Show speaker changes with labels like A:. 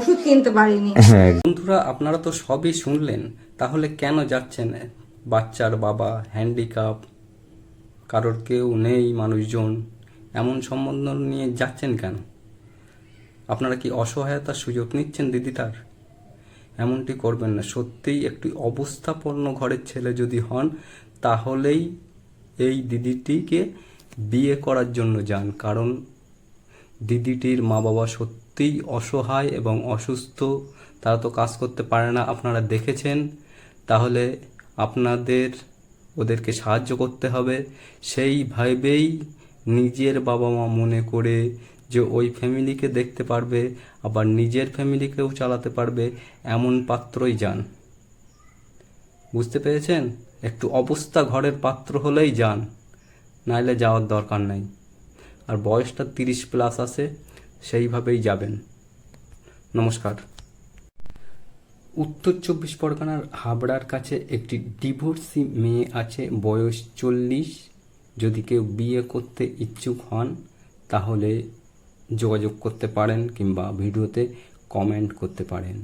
A: ওষুধ কিনতে পারিনি।
B: হ্যাঁ
C: বন্ধুরা আপনারা তো সবই শুনলেন। তাহলে কেন যাচ্ছেন? বাচ্চার বাবা হ্যান্ডিক্যাপ কারোর কেউ নেই মানুষজন এমন সম্বন্ধ নিয়ে যাচ্ছেন কেন? আপনারা কি অসহায়তার সুযোগ নিচ্ছেন দিদি তার? এমনটি করবেন না। সত্যিই একটি অবস্থাপন্ন ঘরের ছেলে যদি হন তাহলেই এই দিদিটিকে বিয়ে করার জন্য যান। কারণ দিদিটির মা বাবা সত্যিই অসহায় এবং অসুস্থ, তারা তো কাজ করতে পারে না। আপনারা দেখেছেন, তাহলে আপনাদের, ওদেরকে সাহায্য করতে হবে। সেইভাবেই নিজের বাবা মা মনে করে যে ওই ফ্যামিলিকে দেখতে পারবে, আবার নিজের ফ্যামিলিকেও চালাতে পারবে, এমন পাত্রই যান। বুঝতে পেরেছেন? একটু অবস্থা ঘরের পাত্র হলেই যান, নাইলে যাওয়ার দরকার নাই। আর বয়সটা তিরিশ প্লাস আছে, সেইভাবেই যাবেন। নমস্কার। উত্তর চব্বিশ পরগনার হাবড়ার কাছে একটি ডিভোর্সি মেয়ে আছে, বয়স চল্লিশ। যদি কেউ বিয়ে করতে ইচ্ছুক হন, তাহলে যোগাযোগ করতে পারেন কিংবা ভিডিওতে কমেন্ট করতে পারেন।